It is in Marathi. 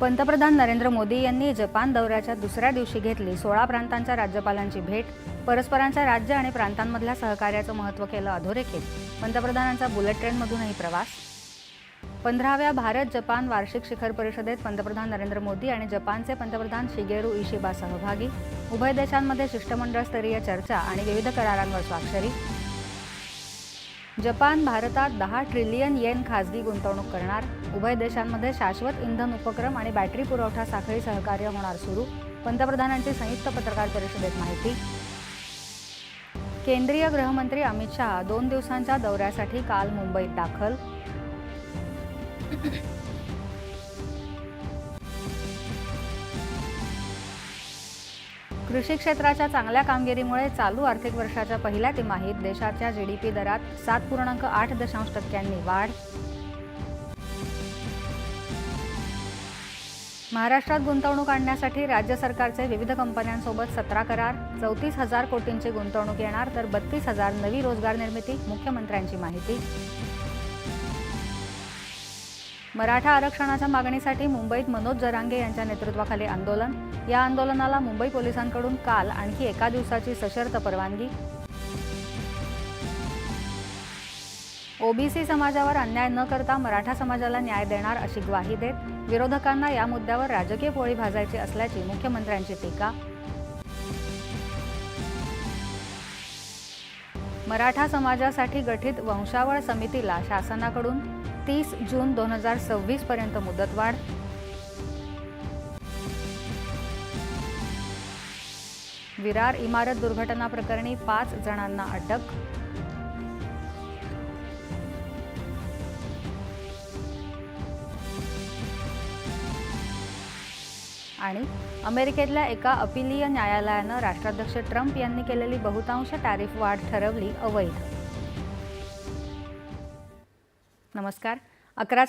पंतप्रधान नरेंद्र मोदी यांनी जपान दौऱ्याच्या दुसऱ्या दिवशी घेतली सोळा प्रांतांच्या राज्यपालांची भेट परस्परांच्या राज्य आणि प्रांतांमधल्या सहकार्याचं महत्त्व केलं अधोरेखित. पंतप्रधानांचा बुलेट ट्रेनमधूनही प्रवास. पंधराव्या भारत जपान वार्षिक शिखर परिषदेत पंतप्रधान नरेंद्र मोदी आणि जपानचे पंतप्रधान शिगेरू इशिबा सहभागी. उभय देशांमध्ये शिष्टमंडळ स्तरीय चर्चा आणि विविध करारांवर स्वाक्षरी. जपान भारतात दहा ट्रिलियन येन खाजगी गुंतवणूक करणार. उभय देशांमध्ये शाश्वत इंधन उपक्रम आणि बॅटरी पुरवठा साखळी सहकार्य होणार सुरू. पंतप्रधानांची संयुक्त पत्रकार परिषदेत माहिती. केंद्रीय गृहमंत्री अमित शहा दोन दिवसांच्या दौऱ्यासाठी काल मुंबईत दाखल. कृषी क्षेत्राच्या चांगल्या कामगिरीमुळे चालू आर्थिक वर्षाच्या पहिल्या तिमाहीत देशाच्या जी डी पी दरात सात पूर्णांक आठ दशांश टक्क्यांनी वाढ. महाराष्ट्रात गुंतवणूक आणण्यासाठी राज्य सरकारचे विविध कंपन्यांसोबत सतरा करार चौतीस हजार कोटींची गुंतवणूक येणार तर बत्तीस हजार नवी रोजगार निर्मिती मुख्यमंत्र्यांची माहिती. मराठा आरक्षणाच्या मागणीसाठी मुंबईत मनोज जरांगे यांच्या नेतृत्वाखाली आंदोलन. या आंदोलनाला मुंबई पोलिसांकडून काल आणखी एका दिवसाची सशर्त परवानगी. ओबीसी समाजावर अन्याय न करता मराठा समाजाला न्याय देणार अशी ग्वाही देत विरोधकांना या मुद्द्यावर राजकीय पोळी भाजायची असल्याची मुख्यमंत्र्यांची टीका. मराठा समाजासाठी गठीत वंशावळ समितीला शासनाकडून तीस जून दोन हजार सव्वीस पर्यंत मुदतवाढ. विरार इमारत दुर्घटना प्रकरणी पाच जणांना अटक. आणि अमेरिकेतल्या एका अपिलीय न्यायालयानं राष्ट्राध्यक्ष ट्रम्प यांनी केलेली बहुतांश टॅरिफ वाढ ठरवली अवैध. नमस्कार. अकराच्या